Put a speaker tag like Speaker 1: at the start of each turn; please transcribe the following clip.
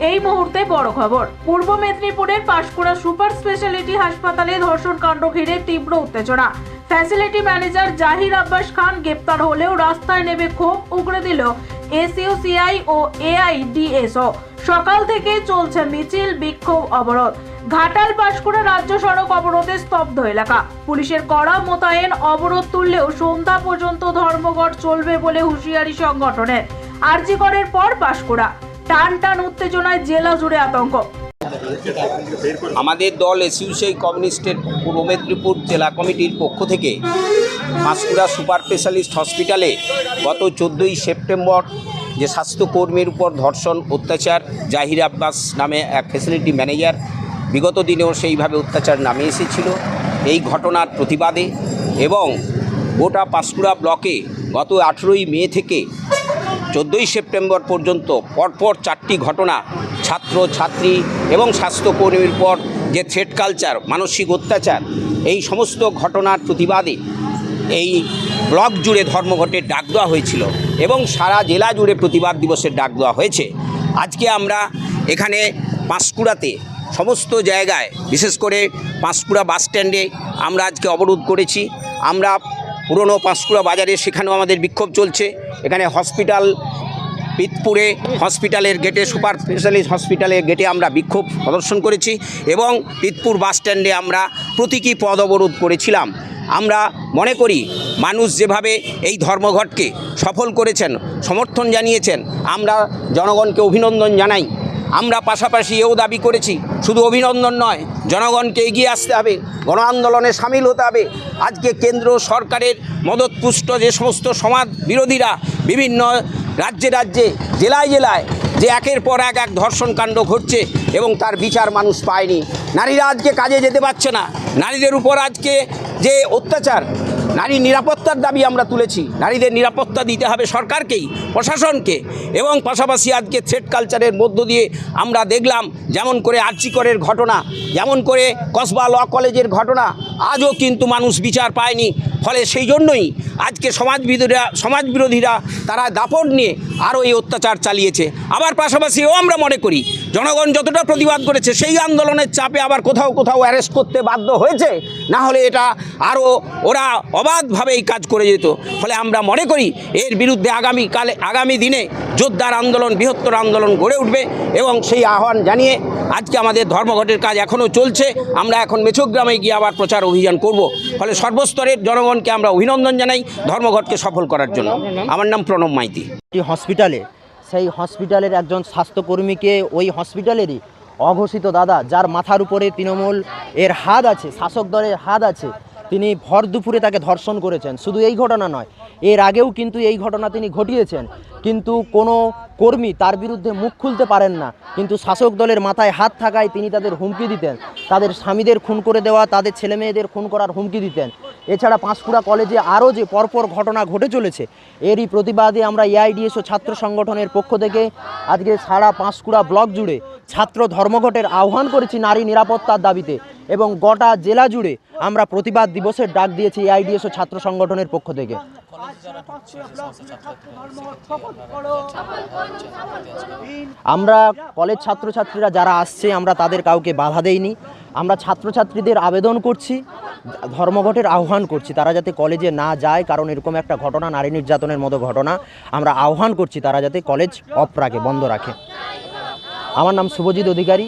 Speaker 1: এই মুহূর্তে বড় খবর। পূর্ব মেদিনীপুরের পাঁশকুড়া সুপার স্পেশালিটি হাসপাতালে ধর্ষণ কাণ্ড ঘিরে তীব্র উত্তেজনা। ফ্যাসিলিটি ম্যানেজার জাহির আব্বাস খান গ্রেপ্তার হলেও রাস্তায় নেমে ক্ষোভ উগড়ে দিল এসইউসিআই ও এআইডিএসও। সকাল থেকে চলছে মিছিল, বিক্ষোভ, অবরোধ। ঘাটাল পাঁশকুড়া রাজ্য সড়ক অবরোধে স্তব্ধ এলাকা। পুলিশের কড়া মোতায়েন, অবরোধ তুললেও সন্ধ্যা পর্যন্ত ধর্মঘট চলবে বলে হুঁশিয়ারি সংগঠনের। আরজিকরের পর পাঁশকুড়া। টান টান উত্তেজনায় জেলা জুড়ে আতঙ্ক।
Speaker 2: আমাদের দল এসইউসিআই কমিউনিস্টের পূর্ব মেদিনীপুর জেলা কমিটির পক্ষ থেকে পাঁশকুড়া সুপার স্পেশালিস্ট হসপিটালে গত চোদ্দোই সেপ্টেম্বর যে স্বাস্থ্যকর্মীর উপর ধর্ষণ, অত্যাচার, জাহির আব্বাস নামে এক ফেসিলিটি ম্যানেজার বিগত দিনেও সেইভাবে অত্যাচার নামে এসেছিল। এই ঘটনার প্রতিবাদে এবং গোটা পাঁশকুড়া ব্লকে গত আঠেরোই মে থেকে চোদ্দোই সেপ্টেম্বর পর্যন্ত পরপর চারটি ঘটনা, ছাত্র, ছাত্রী এবং স্বাস্থ্যকর্মীর পর যে থ্রেড কালচার মানসিক অত্যাচার, এই সমস্ত ঘটনার প্রতিবাদে এই ব্লক জুড়ে ধর্মঘটের ডাক দেওয়া হয়েছিল এবং সারা জেলা জুড়ে প্রতিবাদ দিবসের ডাক দেওয়া হয়েছে। আজকে আমরা এখানে পাঁশকুড়াতে সমস্ত জায়গায়, বিশেষ করে পাঁশকুড়া বাস স্ট্যান্ডে আমরা আজকে অবরোধ করেছি। আমরা পুরনো পাঁশকুড়া বাজারে সেখানেও আমাদের বিক্ষোভ চলছে। এখানে হসপিটাল পিতপুরে হসপিটালের গেটে, সুপার স্পেশালিস্ট হসপিটালের গেটে আমরা বিক্ষোভ প্রদর্শন করেছি এবং পিতপুর বাসস্ট্যান্ডে আমরা প্রতীকী পদ অবরোধ করেছিলাম। আমরা মনে করি, মানুষ যেভাবে এই ধর্মঘটকে সফল করেছেন, সমর্থন জানিয়েছেন, আমরা জনগণকে অভিনন্দন জানাই। আমরা পাশাপাশি এও দাবি করেছি, শুধু অভিনন্দন নয়, জনগণকে এগিয়ে আসতে হবে, গণ আন্দোলনে সামিল হতে হবে। আজকে কেন্দ্র সরকারের মদতপুষ্ট যে সমস্ত সমাজ বিরোধীরা বিভিন্ন রাজ্যে রাজ্যে, জেলায় জেলায় যে একের পর এক এক ধর্ষণ কাণ্ড ঘটছে এবং তার বিচার মানুষ পায়নি। নারীরা আজকে কাজে যেতে পারছে না। নারীদের উপর আজকে যে অত্যাচার নারী নিরাপত্তার দাবি আমরা তুলেছি। নারীদের নিরাপত্তা দিতে হবে সরকারকেই, প্রশাসনকে এবং পাশাপাশি আজকে থ্রেড কালচারের মধ্য দিয়ে আমরা দেখলাম যেমন করে আর্চিকরের ঘটনা, যেমন করে কসবা ল কলেজের ঘটনা, আজও কিন্তু মানুষ বিচার পায়নি। ফলে সেই জন্যই আজকে সমাজবিরোধীরা সমাজবিরোধীরা তারা দাপট নিয়ে আরও এই অত্যাচার চালিয়েছে। আবার পাশাপাশিও আমরা মনে করি জনগণ যতটা প্রতিবাদ করেছে, সেই আন্দোলনের চাপে আবার কোথাও কোথাও অ্যারেস্ট করতে বাধ্য হয়েছে? না হলে এটা আরও ওরা অবাধভাবে এই কাজ করে যেত। ফলে আমরা মনে করি, এর বিরুদ্ধে আগামী কালে, আগামী দিনে যোদ্ধার আন্দোলন, বৃহত্তর আন্দোলন গড়ে উঠবে এবং সেই আহ্বান জানিয়ে আজকে আমাদের ধর্মঘটের কাজ এখনও চলছে। আমরা এখন মেছগ্রামে গিয়ে আবার প্রচার অভিযান করব। ফলে সর্বস্তরের জনগণকে আমরা অভিনন্দন জানাই ধর্মঘটকে সফল করার জন্য। আমার নাম প্রণব মাইতি।
Speaker 3: হসপিটালে সেই হসপিটালের একজন স্বাস্থ্যকর্মীকে ওই হসপিটালেরই অঘোষিত দাদা, যার মাথার উপরে তৃণমূল এর হাত আছে, শাসক দলের হাত আছে, তিনি ভর দুপুরে তাকে ধর্ষণ করেছেন। শুধু এই ঘটনা নয়, এর আগেও কিন্তু এই ঘটনা তিনি ঘটিয়েছেন। কিন্তু কোনো কর্মী তার বিরুদ্ধে মুখ খুলতে পারেন না। কিন্তু শাসক দলের মাথায় হাত থাকায় তিনি তাদের হুমকি দিতেন। তাদের স্বামীদের খুন করে দেওয়া, তাদের ছেলে মেয়েদের খুন করার হুমকি দিতেন। এছাড়া পাঁশকুড়া কলেজে আরও যে পরপর ঘটনা ঘটে চলেছে, এরই প্রতিবাদে আমরা এআইডিএসও ছাত্র সংগঠনের পক্ষ থেকে আজকে সারা পাঁশকুড়া ব্লক জুড়ে ছাত্র ধর্মঘটের আহ্বান করেছি নারী নিরাপত্তার দাবিতে এবং গোটা জেলা জুড়ে আমরা প্রতিবাদ দিবসের ডাক দিয়েছি এআইডিএসও ছাত্র সংগঠনের পক্ষ থেকে। আমরা কলেজ ছাত্রছাত্রীরা যারা আসছে, আমরা তাদের কাউকে বাধা দেইনি। আমরা ছাত্রছাত্রীদের আবেদন করছি, ধর্মঘটের আহ্বান করছি, তারা যাতে কলেজে না যায়, কারণ এরকম একটা ঘটনা, নারী নির্যাতনের মতো ঘটনা, আমরা আহ্বান করছি তারা যাতে কলেজ অফ রাখে, বন্ধ রাখে। আমার নাম শুভজিৎ অধিকারী।